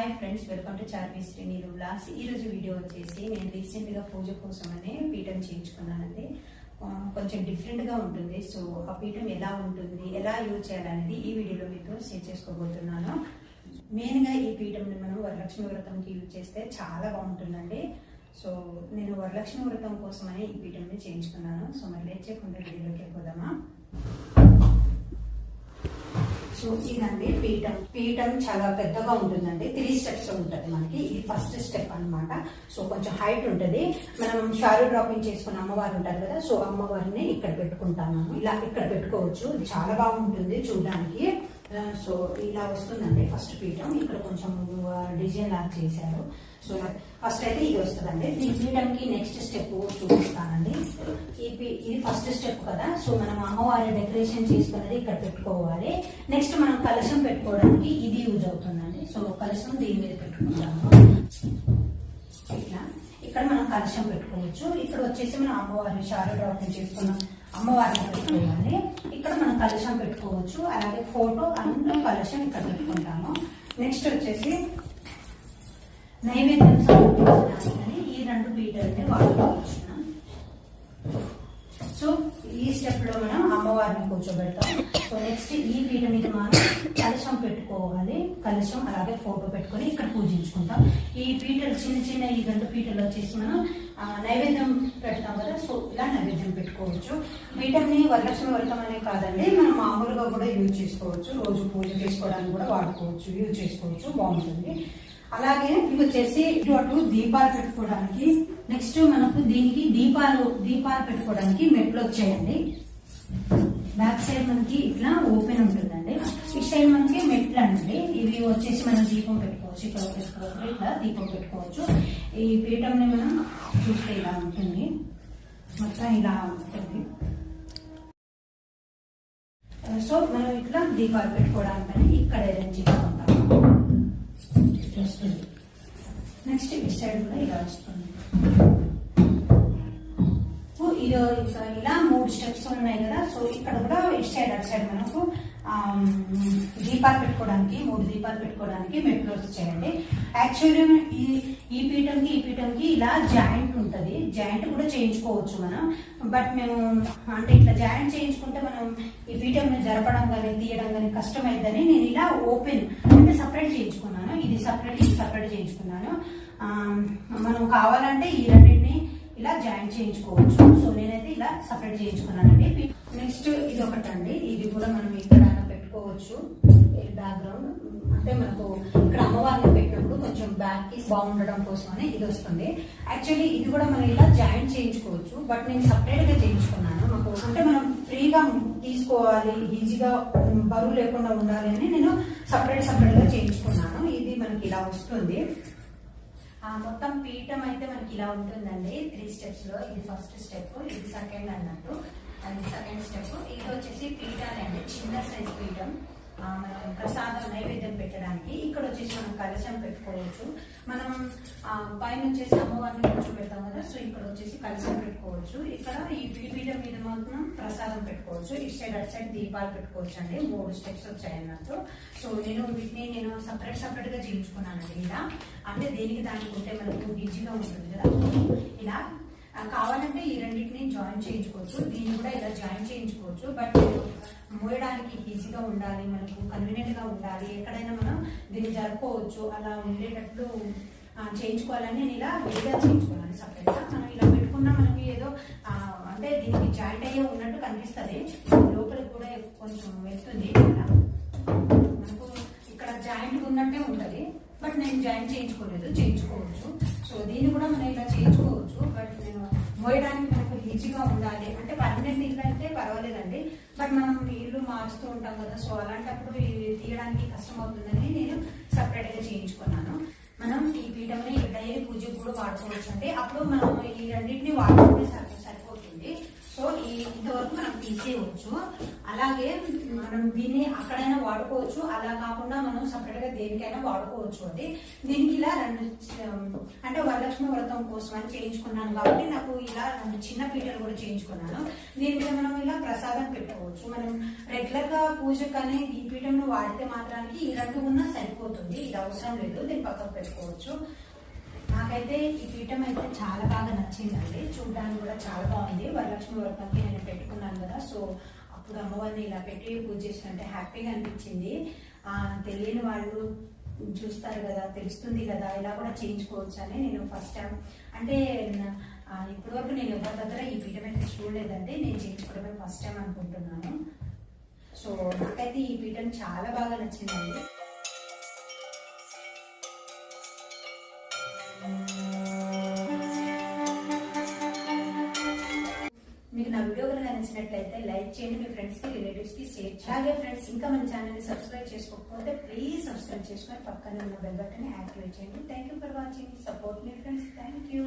Hi friends welcome to Charmi Srinilu blogs ఈరోజు video వచ్చేసి నేను రీసెంట్గా పూజ కోసమనే పీఠం చేయించుకున్నానండి. కొంచెం డిఫరెంట్గా ఉంటుంది. సో ఆ పీఠం ఎలా ఉంటుంది ఎలా యూజ్ చేయాలనేది ఈ వీడియోలో మీతో షేర్ చేసుకోబోతున్నాను. మెయిన్గా ఈ పీఠంని మనం వరలక్ష్మి వ్రతంకి యూజ్ చేస్తే చాలా బాగుంటుందండి. సో నేను వరలక్ష్మి వ్రతం కోసమనే ఈ పీఠంని చేయించుకున్నాను. సో మరి లేట్ చేయకుండా వీడియోలోకి వెళ్ళిపోదామా? సో ఇదండి పీఠం పీఠం చాలా పెద్దగా ఉంటుందండి. త్రీ స్టెప్స్ ఉంటుంది మనకి. ఇది ఫస్ట్ స్టెప్ అన్నమాట. సో కొంచెం హైట్ ఉంటుంది. మనం షారు డ్రాపింగ్ చేసుకున్న అమ్మవారు ఉంటారు కదా సో అమ్మవారిని ఇక్కడ పెట్టుకుంటాము. ఇలా ఇక్కడ పెట్టుకోవచ్చు. ఇది చాలా బాగుంటుంది చూడడానికి. Uh, సో ఇలా వస్తుందండి ఫస్ట్ పీఠం. ఇక్కడ కొంచెం uh, డిజైన్ లాగా చేశారు. సో ఫస్ట్ అయితే ఇది వస్తుందండి. ఈ పీఠంకి నెక్స్ట్ స్టెప్ చూపిస్తానండి. ఇది ఫస్ట్ స్టెప్ కదా. సో మనం అమ్మవారి డెకరేషన్ చేసుకున్నది ఇక్కడ పెట్టుకోవాలి. నెక్స్ట్ మనం కలశం పెట్టుకోవడానికి ఇది యూజ్ అవుతుందండి. సో కలశం దీని మీద పెట్టుకుంటాము ఇట్లా. ఇక్కడ మనం కలశం పెట్టుకోవచ్చు. ఇక్కడ వచ్చేసి మనం అమ్మవారిని షారు డ్రాపింగ్ చేసుకున్న. అమ్మవారిని పెట్టుకోవాలి ఇక్కడ మనం కలశం పెట్టుకోవచ్చు. అలాగే ఫోటో అండ్ కలశం ఇక్కడ పెట్టుకుంటాము. నెక్స్ట్ వచ్చేసి నైవేద్యం సమర్పించడానికి ఈ రెండు పీటల్ని వాడుకోవచ్చు సో ఈ స్టెప్లో మనం అమ్మవారిని కూర్చోబెడతాం. సో నెక్స్ట్ ఈ పీట మీద మనం కలశం అలాగే ఫోటో పెట్టుకొని ఇక్కడ పూజించుకుంటాం. ఈ పీటలు చిన్న చిన్న ఈ రెండు పీటలు వచ్చేసి మనం నైవేద్యం పెడతాం కదా. సో ఇలా నైవేద్యం పెట్టుకోవచ్చు. వీటన్ని వరలక్ష్మి వ్రతం అనే కాదండి. మనం మామూలుగా కూడా యూజ్ చేసుకోవచ్చు. రోజు పూజ చేసుకోవడానికి కూడా వాడుకోవచ్చు. యూజ్ చేసుకోవచ్చు. బాగుంటుంది. అలాగే ఇవి వచ్చేసి ఇటు దీపాలు పెట్టుకోవడానికి నెక్స్ట్ మనకు దీనికి దీపాలు దీపాలు పెట్టుకోవడానికి మెట్లు వచ్చాయండి. బ్యాక్ సైడ్ మనకి ఇట్లా ఓపెన్ ఉంటుందండి. ఈ సైడ్ మనకి మెట్లు అండి. ఇవి వచ్చేసి మనం దీపం పెట్టుకోవచ్చు. ఇక్కడ పెట్టుకోవచ్చు ఇట్లా దీపం పెట్టుకోవచ్చు. ఈ పీఠంని మనం చూస్తే ఇలా ఉంటుంది. మొత్తం ఇలా ఉంటుంది. Uh, సో మనం ఇట్లా దీపాలు పెట్టుకోవడానికి ఇక్కడ అరేంజ్ చేసుకుంటాం వస్తుంది. నెక్స్ట్ ఇటు సైడ్ కూడా ఇలా వస్తుంది. ఇది ఇలా మూడు స్టెప్స్ ఉన్నాయి కదా. సో ఇక్కడ కూడా ఇటు సైడ్ అటు సైడ్ మనకు దీపాలు పెట్టుకోవడానికి మూడు దీపాలు పెట్టుకోవడానికి మెట్లు వచ్చాయండి. యాక్చువల్లీ ఈ ఈ పీఠంకి ఈ పీఠంకి ఇలా జాయింట్ ఉంటుంది. జాయింట్ కూడా చేయించుకోవచ్చు మనం. బట్ మేము అంటే ఇట్లా జాయింట్ చేయించుకుంటే మనం ఈ పీఠం జరపడం కానీ తీయడం కానీ కష్టమైందని నేను ఇలా ఓపెన్ అంటే సపరేట్ చేయించుకున్నాను. ఇది సపరేట్ ఇది సపరేట్ చేయించుకున్నాను. మనం కావాలంటే ఈ రెండింటిని ఇలా జాయింట్ చేయించుకోవచ్చు. సో నేనైతే ఇలా సపరేట్ చేయించుకున్నానండి. నెక్స్ట్ ఇది ఒకటండి. ఇది కూడా మనం ఇక్కడ పెట్టుకోవచ్చు. బ్యాక్గ్రౌండ్. అంటే మనకు ఇక్కడ అమ్మవారిని పెట్టినప్పుడు కొంచెం బ్యాక్కి బాగుండడం కోసమని ఇది వస్తుంది. యాక్చువల్లీ ఇది కూడా మనం ఇలా జాయింట్ చేయించుకోవచ్చు. బట్ నేను సపరేట్గా చేయించుకున్నాను. మాకు అంటే మనం ఫ్రీగా తీసుకోవాలి ఈజీగా బరువు లేకుండా ఉండాలి అని నేను సపరేట్ సపరేట్గా చేయించుకున్నాను. ఇది మనకి ఇలా వస్తుంది. ఆ మొత్తం పీఠం అయితే మనకి ఇలా ఉంటుందండి. త్రీ స్టెప్స్లో ఇది ఫస్ట్ స్టెప్ ఇది సెకండ్ అన్నట్టు. అది సెకండ్ స్టెప్ ఇది వచ్చేసి పీఠాన్ని అండి చిన్న సైజ్ పీఠం. ఆ, మనం ప్రసాదం నైవేద్యం పెట్టడానికి. ఇక్కడ వచ్చేసి మనం కలశం పెట్టుకోవచ్చు. మనం పైన వచ్చేసి అమ్మవారిని కూర్చోబెడతాం కదా సో ఇక్కడ వచ్చేసి కలశం పెట్టుకోవచ్చు. ఇక్కడ ఈ పీపీల పీఠం మీద మాత్రం ప్రసాదం పెట్టుకోవచ్చు. ఇటు సైడ్ అటు సైడ్ దీపాలు పెట్టుకోవచ్చు అండి మూడు స్టెప్స్ వచ్చాయి అన్నట్టు. సో నేను వీటిని నేను సపరేట్ సపరేట్గా చేయించుకున్నానండి ఇలా. అంటే దేనికి దానికి ఉంటే మనకు బిజీగా ఉంటుంది కదా. ఇలా కావాలంటే ఈ రెండింటిని జాయిన్ చేయించుకోవచ్చు. దీన్ని కూడా ఇలా జాయిన్ చేయించుకోవచ్చు. బట్ మోయడానికి ఈజీగా ఉండాలి మనకు కన్వీనియంట్గా ఉండాలి. ఎక్కడైనా మనం దీన్ని జరుపుకోవచ్చు. అలా ఉండేటట్లు చేయించుకోవాలని నేను ఇలా విడిగా చేయించుకోవాలి సపరేట్గా మనం ఇలా పెట్టుకున్నా మనకి ఏదో అంటే దీనికి జాయింట్ అయ్యే ఉన్నట్టు కనిపిస్తుంది. లోపలికి కూడా కొంచెం వెళ్తుంది ఇలా మనకు ఇక్కడ జాయింట్ ఉన్నట్టే ఉంటుంది. బట్ నేను జాయింట్ చేయించుకోలేదు. చేయించుకోవచ్చు. సో దీన్ని కూడా మనం ఇలా మోయడానికి మనకు ఈజీగా ఉండాలి. అంటే పర్మనెంట్ ఇల్లు అంటే పర్వాలేదండి. బట్ మనం ఇల్లు మారుస్తూ ఉంటాం కదా సో అలాంటప్పుడు ఇది తీయడానికి కష్టం అవుతుందని నేను సపరేట్గా చేయించుకున్నాను. మనం ఈ పీఠంని డైలీ పూజకు కూడా వాడుకోవచ్చు అండి అప్పుడు మనం ఈ రెండింటిని వాడుకుంటే సరి- సరిపోతుంది. సో ఈ ఇంతవరకు మనం తీసేయవచ్చు. అలాగే మనం దీన్ని అక్కడైనా వాడుకోవచ్చు. అలా కాకుండా మనం సపరేట్గా దేనికైనా వాడుకోవచ్చు అది దీనికి ఇలా రెండు అంటే వరలక్ష్మి వ్రతం కోసం అని చేయించుకున్నాను కాబట్టి నాకు ఇలా రెండు చిన్న పీటలు కూడా చేయించుకున్నాను. దీనికి మనం ఇలా ప్రసాదం పెట్టుకోవచ్చు. మనం రెగ్యులర్గా కానీ ఈ పీఠంను వాడితే మాత్రానికి ఈ రెండు ఉన్నా సరిపోతుంది. ఇది అవసరం లేదు. దీన్ని పక్కకు పెట్టుకోవచ్చు. నాకైతే ఈ పీఠం అయితే చాలా బాగా నచ్చిందండి. చూడడానికి కూడా చాలా బాగుంది. వరలక్ష్మి వ్రతంకి నేను పెట్టుకున్నాను కదా సో అప్పుడు అమ్మవారిని ఇలా పెట్టి పూజ చేసినట్టే హ్యాపీగా అనిపించింది. తెలియని వాళ్ళు చూస్తారు కదా తెలుస్తుంది కదా ఇలా కూడా చేయించుకోవచ్చు అని నేను ఫస్ట్ టైం అంటే ఇప్పటివరకు ఇప్పటి వరకు నేను ఎవరి దగ్గర ఈ పీఠం అయితే చూడలేదండి. నేను చేయించుకోవడమే ఫస్ట్ టైం అనుకుంటున్నాను. సో నాకైతే ఈ పీఠం చాలా బాగా నచ్చిందండి. లైక్ చేయండి మీ ఫ్రెండ్స్కి రిలేటివ్స్కి షేర్ అలాగే ఫ్రెండ్స్ ఇంకా మన ఛానల్ని సబ్స్క్రైబ్ చేసుకోకపోతే ప్లీజ్ సబ్స్క్రైబ్ చేసుకొని పక్కన ఉన్న బెల్ బటన్ యాక్టివేట్ చేయండి. Thank you for watching support me friends thank you